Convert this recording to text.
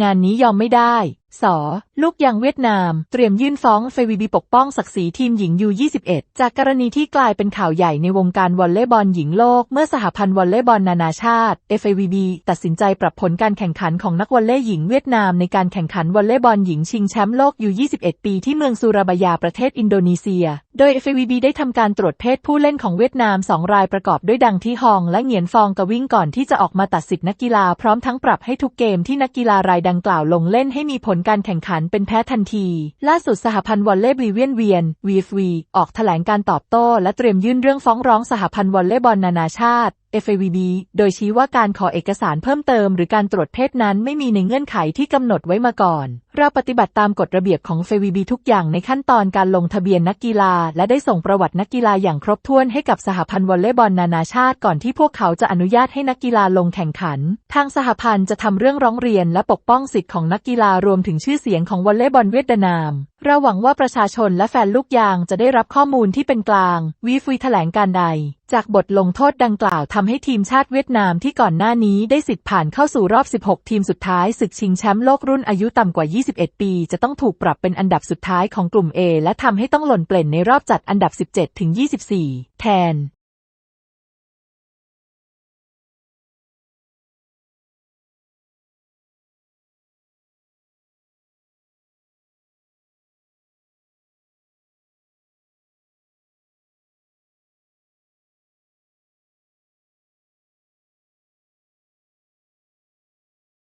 งานนี้ยอมไม่ได้สอลูกยังเวียดนาม เตรียมยื่นฟ้องเฟวีบีปกป้องศักดิ์ศรีทีมหญิงยู 21 จากกรณีที่กลายเป็นข่าวใหญ่ในวงการวอลเลย์บอลหญิงโลก เมื่อสหพันธ์วอลเลย์บอลนานาชาติ FAVB ตัดสินใจปรับผลการแข่งขันของนักวอลเลย์หญิงเวียดนามในการแข่งขันวอลเลย์บอลหญิงชิงแชมป์โลกยู 21 ปีที่เมืองซูราบายาประเทศอินโดนีเซีย โดย FAVB ได้ทำการตรวจเพศผู้เล่นของเวียดนาม2รายประกอบด้วยดังที่ฮองและเหงียนฟองกวิ่งก่อนที่จะออกมาตัดสิทธินักกีฬาพร้อมทั้งปรับให้ทุกเกมที่นักกีฬารายดังกล่าวลงเล่นให้มีผลการแข่งขันเป็นแพ้ทันที ล่าสุดสหพันธ์วอลเลย์บอลเวียนเวียน VFV ออกแถลงการตอบโต้และเตรียมยื่นเรื่องฟ้องร้องสหพันธ์วอลเลย์บอลนานาชาติ FAVB โดยชี้ว่าการขอเอกสารเพิ่มเติมหรือการตรวจเพศนั้นไม่มีในเงื่อนไขที่กำหนดไว้มาก่อน เราปฏิบัติตามกฎระเบียบของ FAVB ทุกอย่างในขั้นตอนการลงทะเบียนนักกีฬา และได้ส่งประวัตินักกีฬาอย่างครบถ้วนให้กับสหพันธ์วอลเลย์บอลนานาชาติก่อนที่พวกเขาจะอนุญาตให้นักกีฬาลงแข่งขัน ทางสหพันธ์จะทำเรื่องร้องเรียนและปกป้องสิทธิ์ของนักกีฬารวมถึงชื่อเสียงของวอลเลย์บอลเวียดนาม เราหวังว่าประชาชนและแฟนลูกยางจะได้รับข้อมูลที่เป็นกลาง วีฟุยแถลงการใด จากบทลงโทษดังกล่าวทำให้ทีมชาติเวียดนามที่ก่อนหน้านี้ได้สิทธิ์ผ่านเข้าสู่รอบ 16 ทีมสุดท้ายศึกชิงแชมป์โลกรุ่นอายุต่ำกว่า 21 ปี จะต้องถูกปรับเป็นอันดับสุดท้ายของกลุ่ม A และทำให้ต้องหล่นเปล่นในรอบจัดอันดับ 17 ถึง 24 แทน